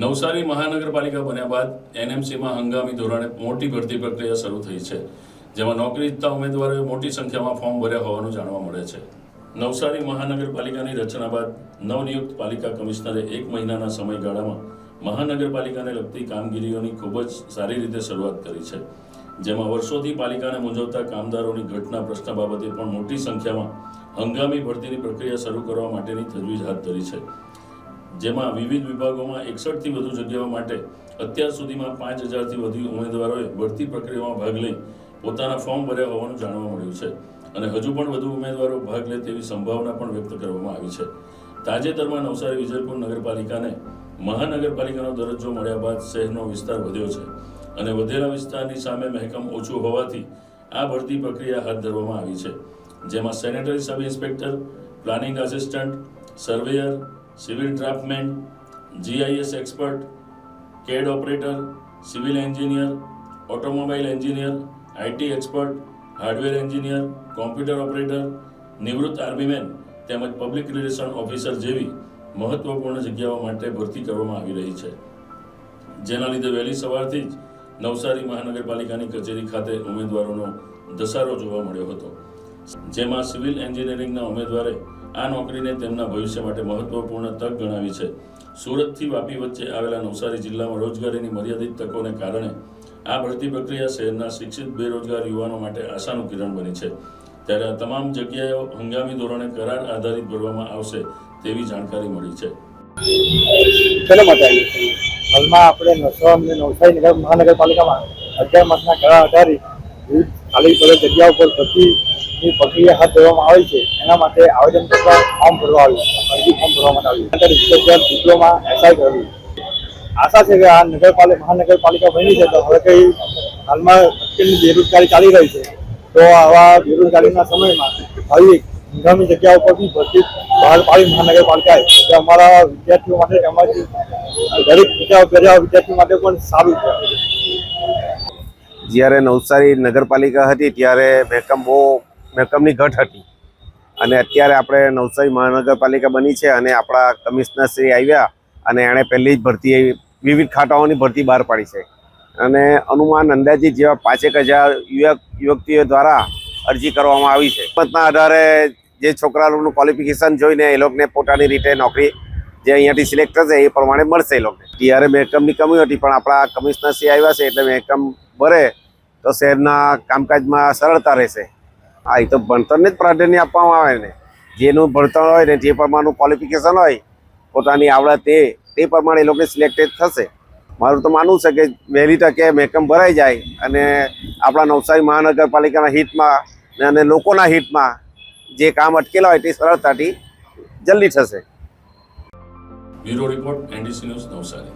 નવસારી મહાનગરપાલિકા બન્યા બાદ એનએમસીમાં હંગામી ધોરણે મોટી ભરતી પ્રક્રિયા શરૂ થઈ છે, જેમાં નોકરી ઇચ્છતા ઉમેદવારોએ મોટી સંખ્યામાં ફોર્મ ભર્યા હોવાનું જાણવા મળે છે. નવસારી મહાનગરપાલિકાની રચના બાદ નવનિયુક્ત પાલિકા કમિશનરે એક મહિનાના સમયગાળામાં મહાનગરપાલિકાને લગતી કામગીરીઓની ખૂબ જ સારી રીતે શરૂઆત કરી છે, જેમાં વર્ષોથી પાલિકાને મૂંઝવતા કામદારોની ઘટના પ્રશ્ન બાબતે પણ મોટી સંખ્યામાં હંગામી ભરતીની પ્રક્રિયા શરૂ કરવા માટેની તજવીજ હાથ ધરી છે. જેમાં વિવિધ વિભાગોમાં એકસઠથી વધુ જગ્યાઓ માટે અત્યાર સુધીમાં પાંચ હજારથી વધુ ઉમેદવારોએ ભરતી પ્રક્રિયામાં ભાગ લઈ પોતાના ફોર્મ ભર્યા હોવાનું જાણવા મળ્યું છે. અને હજુ પણ વધુ ઉમેદવારો ભાગ લે તેવી સંભાવના પણ વ્યક્ત કરવામાં આવી છે. તાજેતરમાં નવસારી વિજયપુર નગરપાલિકાને મહાનગરપાલિકાનો દરજ્જો મળ્યા બાદ શહેરનો વિસ્તાર વધ્યો છે અને વધેલા વિસ્તારની સામે મહેકમ ઓછું હોવાથી આ ભરતી પ્રક્રિયા હાથ ધરવામાં આવી છે. જેમાં sanitary sub inspector planning assistant surveyor civil draftsman, GIS expert, CAD operator, civil engineer, automobile engineer, IT expert, hardware engineer, computer operator, નિવૃત્ત આર્મીમેન તેમજ પબ્લિક રિલેશન ઓફિસર જેવી મહત્વપૂર્ણ જગ્યાઓ માટે ભરતી કરવામાં આવી રહી છે. જેના લીધે વહેલી સવારથી જ નવસારી મહાનગરપાલિકાની કચેરી ખાતે ઉમેદવારોનો ધસારો જોવા મળ્યો હતો. જેમાં સિવિલ એન્જિનિયરિંગના ઉમેદવારે આ નોકરીને તેમના ભવિષ્ય માટે મહત્વપૂર્ણ તક ગણાવી છે. સુરતથી વાપી વચ્ચે આવેલા નવસારી જિલ્લામાં રોજગારીની મર્યાદિત તકોને કારણે આ ભરતી પ્રક્રિયા શહેરના શિક્ષિત, બેરોજગાર યુવાનો માટે આશાનું કિરણ બની છે. ત્યારે આ તમામ જગ્યાઓ હંગામી ધોરણે કરાર આધારિત ભરવામાં આવશે તેવી જાણકારી મળી છે. હાલમાં આપણે નવસારી નગર મહાનગરપાલિકામાં અગિયાર માસના કરાર આધારિત વિવિધ ખાલી પડેલ જગ્યા ઉપર ભરતીની પ્રક્રિયા હાથ ધરવામાં આવી છે, એના માટે આવેદનપત્ર ફોર્મ ભરવા આવ્યું અરજી ફોર્મ ભરવા માટે આવ્યું ઇન્સ્પેક્ટર ડિપ્લોમા એસઆઈ કરેલું આશા છે કે આ નગરપાલિકા, મહાનગરપાલિકા બની છે, તો હવે કઈ હાલમાં અત્યંત બેરોજગારી ચાલી રહી છે, તો આવા બેરોજગારીના સમયમાં આવી હંગામી જગ્યા ઉપર બી ભરતી બહાર પાડી મહાનગરપાલિકાએ કે અમારા વિદ્યાર્થીઓ માટે તેમજ દરેક વિદ્યા વિદ્યાર્થીઓ માટે પણ સારું છે. જ્યારે નવસારી નગરપાલિકા હતી, ત્યારે મહેકમ બહુ મહેકમની ઘટ હતી. અને અત્યારે આપણે નવસારી મહાનગરપાલિકા બની છે અને આપણા કમિશનરશ્રી આવ્યા અને એણે પહેલી જ ભરતી વિવિધ ખાતાઓની ભરતી બહાર પાડી છે. અને અનુમાન અંદાજિત જેવા પાંચેક હજાર યુવક, યુવતીઓ દ્વારા અરજી કરવામાં આવી છે. કિંમતના આધારે જે છોકરાઓનું ક્વોલિફિકેશન જોઈને એ લોકોને પોતાની રીતે નોકરી જે અહીંયાથી સિલેક્ટ થશે એ પ્રમાણે મળશે એ લોકોને. ત્યારે મહેકમની કમી હતી, પણ આપણા કમિશનરશ્રી આવ્યા છે એટલે મહેકમ ભરે તો શહેરના કામકાજમાં સરળતા રહેશે. હા એ તો ભણતરને જ પ્રાધાન્ય આપવામાં આવે ને. જેનું ભણતર હોય ને જે પ્રમાણનું ક્વોલિફિકેશન હોય, પોતાની આવડત તે તે પ્રમાણે એ લોકોને સિલેક્ટેડ થશે. મારું તો માનવું છે કે વહેલી તકે મહેકમ ભરાઈ જાય અને આપણા નવસારી મહાનગરપાલિકાના હિતમાં અને લોકોના હિતમાં જે કામ અટકેલા હોય તે સરળતાથી જલ્દી થશે. Bureau report, NDC news Navsari.